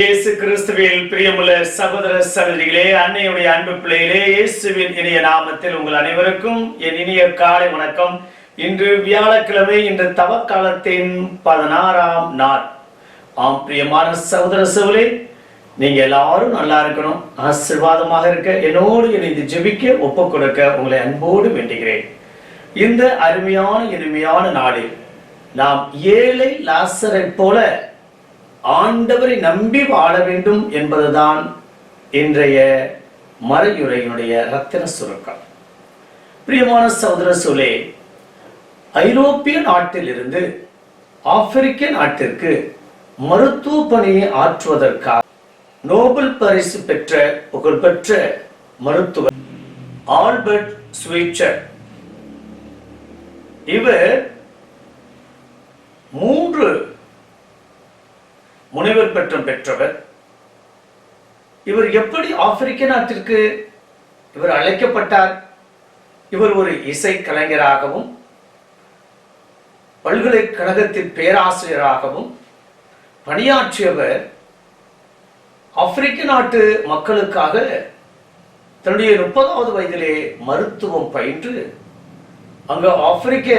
இயேசு கிறிஸ்துவில் பிரியமுள்ள சகோதர சகோதரிகளே அன்னையுடைய அன்பு பிள்ளைகளே இயேசுவின் இனிய நாமத்தில் உங்கள் அனைவருக்கும் என் இனிய காலை வணக்கம். இன்று வியாழக்கிழமை இன்று தவக்காலத்தின் பதினாறாம் நாள். ஆம் பிரியமான சகோதர சகோதரி நீங்க எல்லாரும் நல்லா இருக்கணும். ஆசீர்வாதமாக இருக்க என்னோடு இணைந்து ஜெபிக்க ஒப்பு கொடுக்க உங்களை அன்போடு வேண்டுகிறேன். இந்த அருமையான இனிமையான நாளில் நாம் ஏழை லாசரை போல ஆண்டவரை நம்பி வாழ வேண்டும் என்பதுதான் இன்றைய மறையுரையினுடைய ரத்தின சுருக்கம். பிரியமான சகோதர சோலே ஐரோப்பிய நாட்டிலிருந்து ஆப்பிரிக்க நாட்டிற்கு மருத்துவ பணியை ஆற்றுவதற்காக நோபல் பரிசு பெற்ற புகழ்பெற்ற மருத்துவர் ஆல்பர்ட் ஸ்வீச்சர் இவர் மூன்று முனைவர் பட்டம் பெற்றவர். இவர் எப்படி ஆப்பிரிக்க நாட்டிற்கு இவர் அழைக்கப்பட்டார்? இவர் ஒரு இசை கலைஞராகவும் பல்கலைக்கழகத்தின் பேராசிரியராகவும் பணியாற்றியவர் ஆப்பிரிக்க நாட்டு மக்களுக்காக தன்னுடைய முப்பதாவது வயதிலே மருத்துவம் பயின்று அங்கு ஆப்பிரிக்க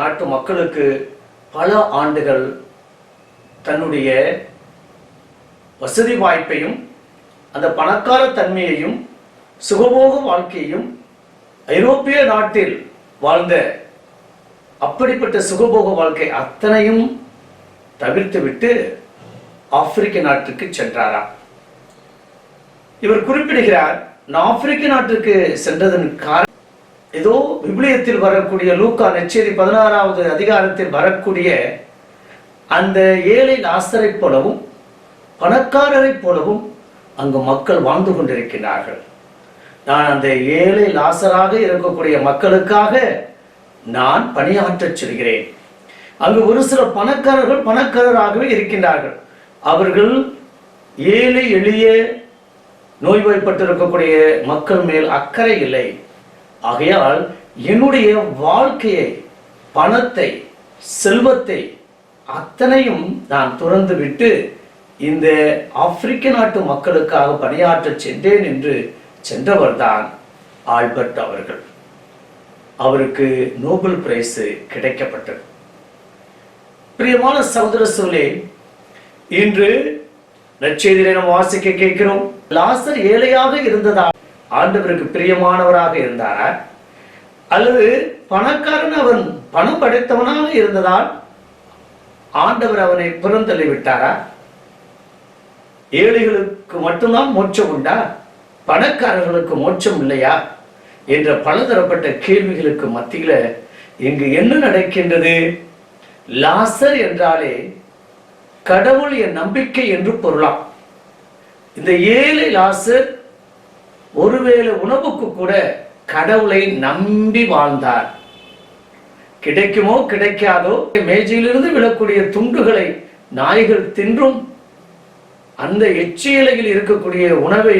நாட்டு மக்களுக்கு பல ஆண்டுகள் தன்னுடைய வசதி வாய்ப்பையும் அந்த பணக்கார தன்மையையும் சுகபோக வாழ்க்கையையும் ஐரோப்பிய நாட்டில் வாழ்ந்த அப்படிப்பட்ட சுகபோக வாழ்க்கை அத்தனையும் தவிர்த்துவிட்டு ஆப்பிரிக்க நாட்டுக்கு சென்றாராம் இவர் குறிப்பிடுகிறார் நான் ஆப்பிரிக்க நாட்டுக்கு சென்றதன் காரணம் ஏதோ விபிலியத்தில் வரக்கூடிய லூக்கா நெச்சேரி பதினாறாவது அதிகாரத்தில் வரக்கூடிய அந்த ஏழை லாசரை போலவும் பணக்காரரைப் போலவும் அங்கு மக்கள் வாழ்ந்து கொண்டிருக்கிறார்கள். நான் அந்த ஏழை லாசராக இருக்கக்கூடிய மக்களுக்காக நான் பணியாற்றச் செல்கிறேன். அங்கு ஒரு சில பணக்காரர்கள் பணக்காரராகவே இருக்கின்றார்கள். அவர்கள் ஏழை எளிய நோய்வாய்ப்பட்டிருக்கக்கூடிய மக்கள் மேல் அக்கறை இல்லை. ஆகையால் என்னுடைய வாழ்க்கையை பணத்தை செல்வத்தை அத்தனையும் நான் துறந்து விட்டு இந்த ஆப்பிரிக்க நாட்டு மக்களுக்காக பணியாற்ற சென்றேன் என்று சென்றவர்தான் ஆல்பர்ட் அவர்கள். அவருக்கு நோபல் பிரைஸ் கிடைக்கப்பட்டது. பிரியமான சகோதர சூழலே இன்று நற்செய்தியிலே நம்ம வாசிக்க கேட்கிறோம். லாசர் ஏழையாக இருந்ததா ஆண்டவருக்கு பிரியமானவராக இருந்தாரா? அல்லது பணக்காரன் அவன் பணம் படைத்தவனாக இருந்ததால் ஆண்டவர் அவனை புறந்தள்ளி விட்டாரா? ஏழைகளுக்கு மட்டும்தான் மோட்சம் உண்டா? பணக்காரர்களுக்கு மோட்சம் இல்லையா? என்ற பலதரப்பட்ட கேள்விகளுக்கு மத்தியில் இங்கு என்ன நடக்கின்றது? லாசர் என்றாலே கடவுள் என் நம்பிக்கை என்று பொருளாம். இந்த ஏழை லாசர் ஒருவேளை உணவுக்கு கூட கடவுளை நம்பி வாழ்ந்தார். கிடைக்குமோ கிடைக்காதோ? மேஜையிலிருந்து விழக்கூடிய துண்டுகளை நாய்கள் தின்றும் அந்த எச்சியலையில் இருக்கக்கூடிய உணவை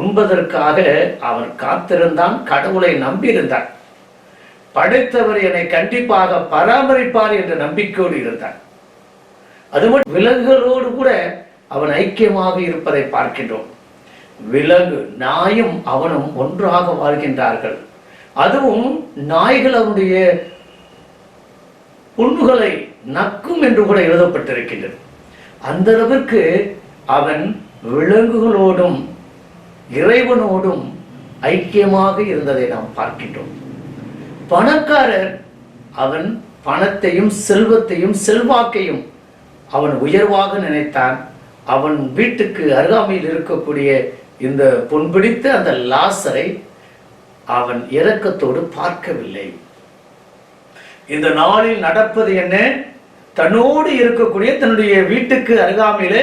உண்பதற்காக அவன் காத்திருந்தான் கடவுளை நம்பியிருந்தான். படைத்தவர் என்னை கண்டிப்பாக பராமரிப்பார் என்ற நம்பிக்கையோடு இருந்தான் அது மட்டும் விலங்குகளோடு கூட அவன் ஐக்கியமாக இருப்பதை பார்க்கின்றோம். விலங்கு நாயும் அவனும் ஒன்றாக வாழ்கின்றார்கள். அதுவும் நாய்கள் அவனுடைய புண்ணுகளை நக்கும் என்று கூட எழுதப்பட்டிருக்கின்றது. அந்த அளவிற்கு அவன் விலங்குகளோடும் இறைவனோடும் ஐக்கியமாக இருந்ததை நாம் பார்க்கின்றோம். பணக்காரர் அவன் பணத்தையும் செல்வத்தையும் செல்வாக்கையும் அவன் உயர்வாக நினைத்தான். அவன் வீட்டுக்கு அருகாமையில் இருக்கக்கூடிய இந்த பொன்பிடித்த அந்த லாசரை அவன் இரக்கத்தோடு பார்க்கவில்லை. இந்த நாளில் நடப்பது என்ன? தன்னோடு இருக்கக்கூடிய தன்னுடைய வீட்டுக்கு அருகாமையிலே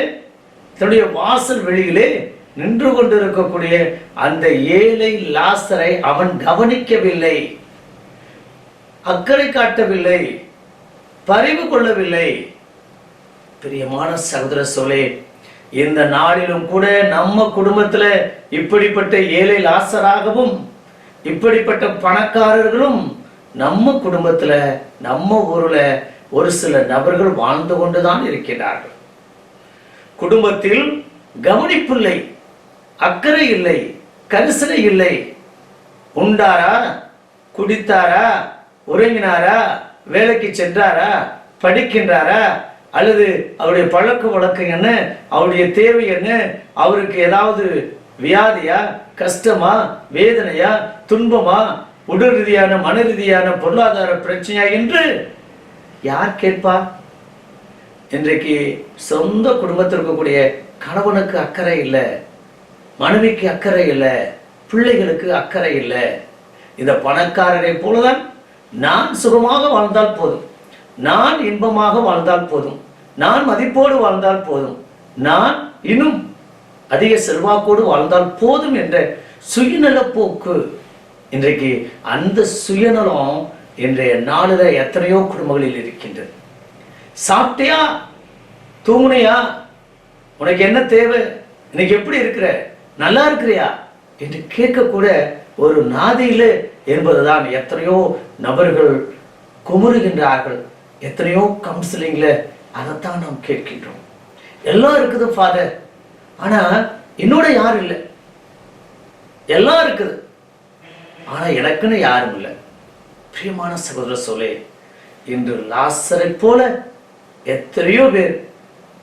தன்னுடைய வாசல் வெளியிலே நின்று கொண்டிருக்கக்கூடிய அந்த ஏழை லாசரை அவன் கவனிக்கவில்லை அக்கறை காட்டவில்லை பரிவு கொள்ளவில்லை. பிரியமான சகோதர சோலே இந்த நாளிலும் கூட நம்ம குடும்பத்துல இப்படிப்பட்ட ஏழை லாசராகவும் இப்படிப்பட்ட பணக்காரர்களும் நம்ம குடும்பத்துல நம்ம ஊர்ல ஒரு சில நபர்கள் வாழ்ந்து கொண்டுதான் இருக்கிறார்கள். குடும்பத்தில் கவனிப்பில்லை அக்கறை இல்லை கரிசனை இல்லை. உண்டாரா? குடித்தாரா? உறங்கினாரா? வேலைக்கு சென்றாரா? படிக்கின்றாரா? அல்லது அவருடைய பழக்க வழக்கம் என்ன? அவருடைய தேவை என்ன? அவருக்கு ஏதாவது வியாதியா? கஷ்டமா? வேதனையா? துன்பமா? உடல் ரீதியான மன ரீதியான பொருளாதார பிரச்சனையா என்று யார் கேட்பா இன்றைக்கு சொந்த குடும்பத்தில் இருக்கக்கூடிய கணவனுக்கு அக்கறை இல்லை மனைவிக்கு அக்கறை இல்லை பிள்ளைகளுக்கு அக்கறை இல்லை. இந்த பணக்காரரை போலதான் நான் சுகமாக வாழ்ந்தால் போதும். நான் இன்பமாக வாழ்ந்தால் போதும். நான் மதிப்போடு வாழ்ந்தால் போதும். நான் இன்னும் அதிக செல்வாக்கோடு வாழ்ந்தால் போதும் என்ற சுயநல போக்கு இன்றைக்கு அந்த சுயநலம் இன்றைய நாளில் எத்தனையோ குடும்பங்களில் இருக்கின்றது. சாப்பிட்டியா? தூங்குனியா? உனக்கு என்ன தேவை? இன்னைக்கு எப்படி இருக்கிற? நல்லா இருக்கிறியா? என்று கேட்கக்கூட ஒரு நாதியில் என்பதுதான் எத்தனையோ நபர்கள் குமுறுகின்றார்கள். எத்தனையோ கவுன்சிலிங்ல அதைத்தான் நாம் கேட்கின்றோம். எல்லாம் இருக்குது ஃபாதர் ஆனால் என்னோட யாரும் இல்லை. எல்லாம் இருக்குது. ஆனால் எனக்குன்னு யாரும் இல்லை. பிரியமான சகோதர சொல்லே இன்று லாசரை போல எத்தனையோ பேர்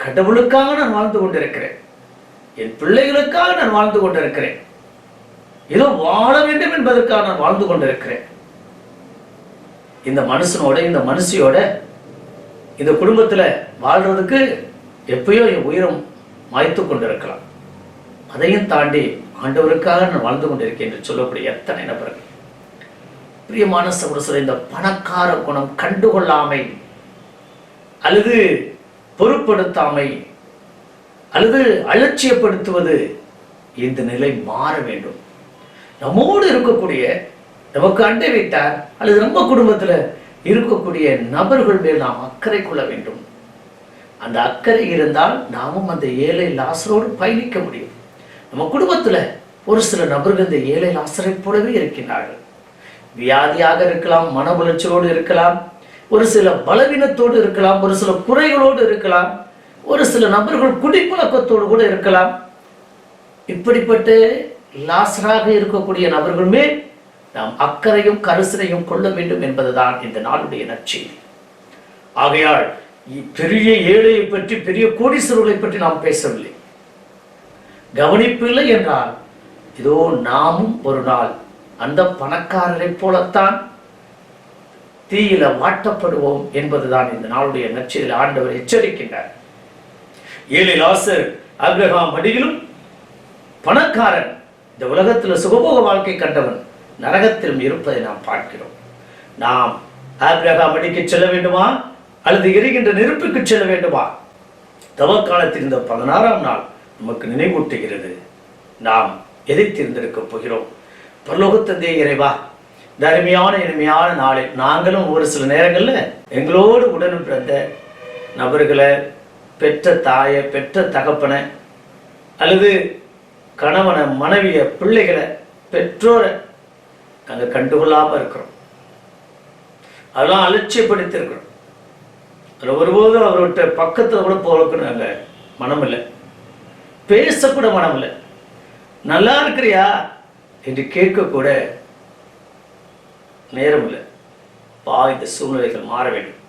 கடவுளுக்காக நான் வாழ்ந்து கொண்டிருக்கிறேன். என் பிள்ளைகளுக்காக நான் வாழ்ந்து கொண்டிருக்கிறேன். ஏதோ வாழ வேண்டும் என்பதற்காக நான் வாழ்ந்து கொண்டிருக்கிறேன். இந்த மனுஷனோட இந்த மனுஷியோட இந்த குடும்பத்துல வாழ்றதுக்கு எப்பயோ என் உயிரம் மாய்த்து கொண்டிருக்கலாம். அதையும் தாண்டி ஆண்டவருக்காக நான் வாழ்ந்து கொண்டிருக்கேன் என்று சொல்லக்கூடிய எத்தனை நபர்கள். பிரியமான சகோதரர் இந்த பணக்கார குணம் கண்டுகொள்ளாமை அல்லது பொருட்படுத்தாமை அல்லது அலட்சியப்படுத்துவது இந்த நிலை மாற வேண்டும். நம்மோடு இருக்கக்கூடிய நமக்கு அண்டை வைத்தார் அல்லது நம்ம குடும்பத்தில் இருக்கக்கூடிய நபர்கள் மேல் நாம் அக்கறை கொள்ள வேண்டும். அந்த அக்கறை இருந்தால் நாமும் அந்த ஏழை லாசரோடு பயணிக்க முடியும். நம்ம குடும்பத்தில் ஒரு சில நபர்கள் இந்த ஏழை லாசரை போலவே இருக்கின்றார்கள். வியாதியாக இருக்கலாம் மன உளைச்சலோடு இருக்கலாம் ஒரு சில பலவீனத்தோடு இருக்கலாம் ஒரு சில குறைகளோடு இருக்கலாம் ஒரு சில நபர்கள் குடிப்பழக்கத்தோடு கூட இருக்கலாம். இப்படிப்பட்ட லாசராக இருக்கக்கூடிய நபர்கள் மேல் நாம் அக்கறையும் கரிசனையும் கொள்ள வேண்டும் என்பதுதான் இந்த நாளுடைய நற்செய்தி. ஆகையால் பெரிய ஏழையை பற்றி பெரிய கோடீஸ்வரர்களை பற்றி நாம் பேசவில்லை. கவனிப்பு இல்லை என்றால் இதோ நாமும் ஒரு நாள் அந்த பணக்காரரை போலத்தான் தீயில மாட்டப்படுவோம் என்பதுதான் இந்த நாளுடைய நச்சில் ஆண்டவர் எச்சரிக்கின்றார். ஏழை லாசர் அப்ரஹாம் அடியிலும் பணக்காரன் இந்த உலகத்தில் சுகபோக வாழ்க்கை கண்டவன் நரகத்திலும் இருப்பதை நாம் பார்க்கிறோம். நாம் ஆபிரகாம் அடிக்கு செல்ல வேண்டுமா? அல்லது எரிகின்ற நெருப்புக்கு செல்ல வேண்டுமா? தவக்காலத்தில் இந்த பதினாறாம் நாள் நமக்கு நினைவூட்டுகிறது. நாம் எதை தேர்ந்தெடுக்க போகிறோம். பரலோகத்தந்தே இறைவா இந்த அருமையான இனிமையான நாளில் நாங்களும் ஒரு சில நேரங்களில் எங்களோடு உடனும் பிறந்த நபர்களை பெற்ற தாயை பெற்ற தகப்பனை அல்லது கணவனை மனைவிய பிள்ளைகளை பெற்றோரை நாங்கள் கண்டுகொள்ளாமல் இருக்கிறோம். அதெல்லாம் அலட்சியப்படுத்தியிருக்கிறோம். அதில் ஒருபோதும் அவர்கிட்ட பக்கத்தில் கூட போகிறதுக்கு நாங்கள் மனம் இல்லை பேசக்கூட மனம் இல்லை நல்லா இருக்கிறியா? என்று கேட்கக்கூட நேரம் இல்லை. பா இந்த சூழ்நிலைகள் மாற வேண்டும்.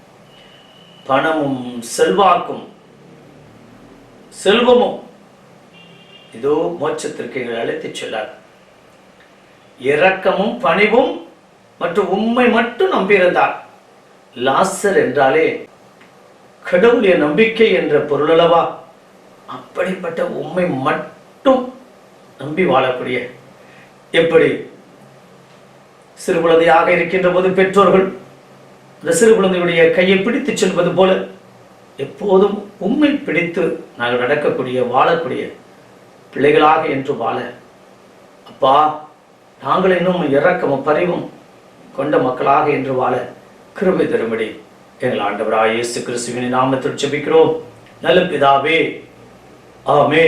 பணமும் செல்வாக்கும் செல்வமும் இதோ மோட்சத்திற்கு எங்களை அழைத்துச் செல்லார். இரக்கமும் பணிவும் மற்றும் உண்மை மட்டும் நம்பியிருந்தார் லாசர் என்றாலே கடவுளுடைய நம்பிக்கை என்ற பொருளளவா அப்படிப்பட்ட உண்மை மட்டும் நம்பி வாழக்கூடிய. எப்படி? சிறு குழந்தையாக இருக்கின்ற போது பெற்றோர்கள் அந்த சிறு குழந்தையுடைய கையை பிடித்து செல்வது போல எப்போதும் உண்மை பிடித்து நாங்கள் நடக்கக்கூடிய வாழக்கூடிய பிள்ளைகளாக என்று வாழ. அப்பா நாங்கள் இன்னும் இரக்கமும் பரிவும் கொண்ட மக்களாக என்று வாழ கிருபை தரும்படி எங்கள் ஆண்டவராய் இயேசு கிறிஸ்துவின் நாமத்தில் செபிக்கிறோம் நல்ல பிதாவே. ஆமே